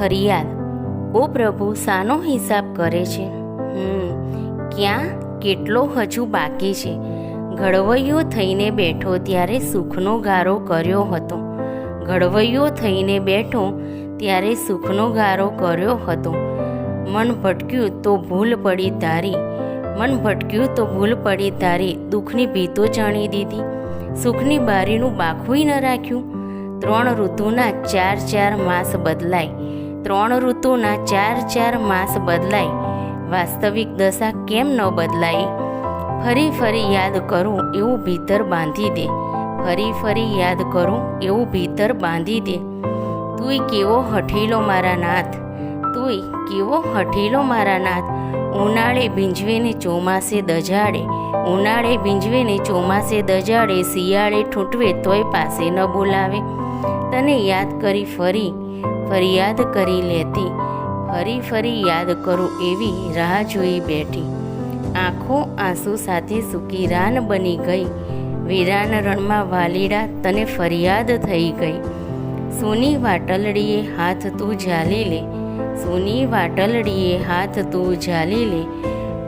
ફરિયાદ. ઓ પ્રભુ સાનો હિસાબ કરે છે? હમ, ક્યાં કેટલો હજુ બાકી છે? ઘડવૈયો થઈને બેઠો ત્યારે સુખનો ગારો કર્યો હતો. ઘડવૈયો થઈને બેઠો ત્યારે સુખનો ગારો કર્યો હતો. મન ભટક્યું તો ભૂલ પડી તારી. મન ભટક્યું તો ભૂલ પડી તારી. દુઃખની ભીતો જાણી દીધી. સુખની બારીનું બાખું ન રાખ્યું. ત્રણ ઋતુના ચાર ચાર માસ બદલાય. ત્રણ ઋતુના ચાર ચાર માસ બદલાય. વાસ્તવિક દશા કેમ ન બદલાય? ફરી ફરી યાદ કરું એવું ભીતર બાંધી દે. ફરી ફરી યાદ કરું એવું ભીતર બાંધી દે. તુંય કેવો હઠીલો મારા નાથ? તુંય કેવો હઠીલો મારા નાથ? ઉનાળે ભીંજવેને ચોમાસે દજાડે. ઉનાળે ભીંજવીને ચોમાસે દજાડે, શિયાળે ઠૂંટવે તોય પાસે ન બોલાવે. તને યાદ કરી ફરી ફરિયાદ કરી લેતી. ફરી ફરી યાદ કરું એવી રાહ જોઈ બેઠી. આંખો આંસુ સાથે સૂકી રાન બની ગઈ. વીરાન રણમાં વાલીડા તને ફરિયાદ થઈ ગઈ. સોની વાટલડીએ હાથ તું ઝાલી લે. સોની વાટલડીએ હાથ તું ઝાલી લે.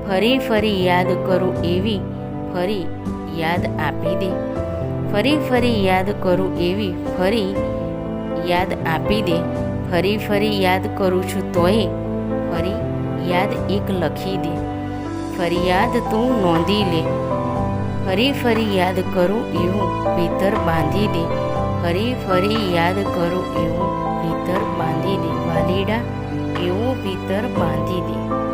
ફરી ફરી યાદ કરું એવી, ફરી યાદ આપી દે. ફરી ફરી યાદ કરું એવી, ફરી યાદ આપી દે. ફરી ફરી યાદ કરું છું તોય, ફરી યાદ એક લખી દે. ફરિયાદ તું નોંધી લે. ફરી ફરી યાદ કરું એવું ભીતર બાંધી દે. ફરી ફરી યાદ કરું એવું ભીતર બાંધી દે. વાલીડા, એવું ભીતર બાંધી દે.